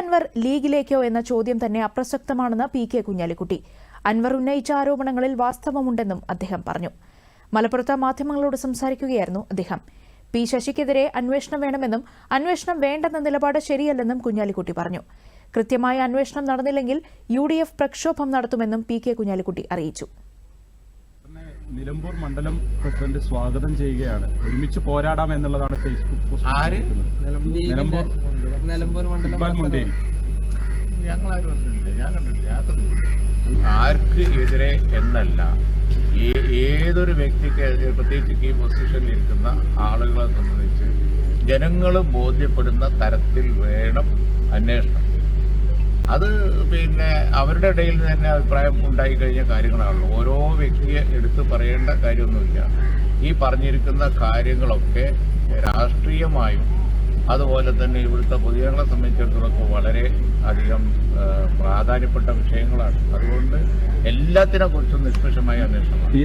അൻവർ ലീഗിലേക്കോ എന്ന ചോദ്യം തന്നെ അപ്രസക്തമാണെന്ന് പി കെ കുഞ്ഞാലിക്കുട്ടി. അൻവർ ഉന്നയിച്ച ആരോപണങ്ങളിൽ വാസ്തവമുണ്ടെന്നും അദ്ദേഹം പറഞ്ഞു. മലപ്പുറത്ത് മാധ്യമങ്ങളോട് സംസാരിക്കുകയായിരുന്നു അദ്ദേഹം. പി ശശിക്കെതിരെ അന്വേഷണം വേണമെന്നും അന്വേഷണം വേണ്ടെന്ന നിലപാട് ശരിയല്ലെന്നും കുഞ്ഞാലിക്കുട്ടി പറഞ്ഞു. കൃത്യമായ അന്വേഷണം നടന്നില്ലെങ്കിൽ യു പ്രക്ഷോഭം നടത്തുമെന്നും പി കെ കുഞ്ഞാലിക്കുട്ടി അറിയിച്ചു. നിലമ്പൂർ മണ്ഡലം പ്രസിഡന്റ് സ്വാഗതം ചെയ്യുകയാണ്. ഒരുമിച്ച് പോരാടാം എന്നുള്ളതാണ് ഫേസ്ബുക്ക് പോസ്റ്റ്. നിലമ്പൂർ നിലമ്പൂർ മണ്ഡലം മുണ്ടേരി. ആർക്ക് എതിരെ എന്നല്ല. ഏതൊരു വ്യക്തിക്ക് പ്രത്യേകിച്ച് ഈ പൊസിഷനിൽ ഇരിക്കുന്ന ആളുകളെ സംബന്ധിച്ച് ജനങ്ങൾ ബോധ്യപ്പെടുന്ന തരത്തിൽ വേണം അന്വേഷണം. അത് പിന്നെ അവരുടെ ഇടയിൽ തന്നെ അഭിപ്രായം ഉണ്ടായി കഴിഞ്ഞ കാര്യങ്ങളാണല്ലോ. ഓരോ വ്യക്തിയെ എടുത്ത് പറയേണ്ട കാര്യമൊന്നുമില്ല. ഈ പറഞ്ഞിരിക്കുന്ന കാര്യങ്ങളൊക്കെ രാഷ്ട്രീയമായും അതുപോലെ തന്നെ ഇവിടുത്തെ പൊതുജനങ്ങളെ സംബന്ധിച്ചിടത്തോളം വളരെ അധികം പ്രാധാന്യപ്പെട്ട വിഷയങ്ങളാണ്. അതുകൊണ്ട് എല്ലാത്തിനെ കുറിച്ചും നിഷ്പക്ഷമായ അന്വേഷണം ഈ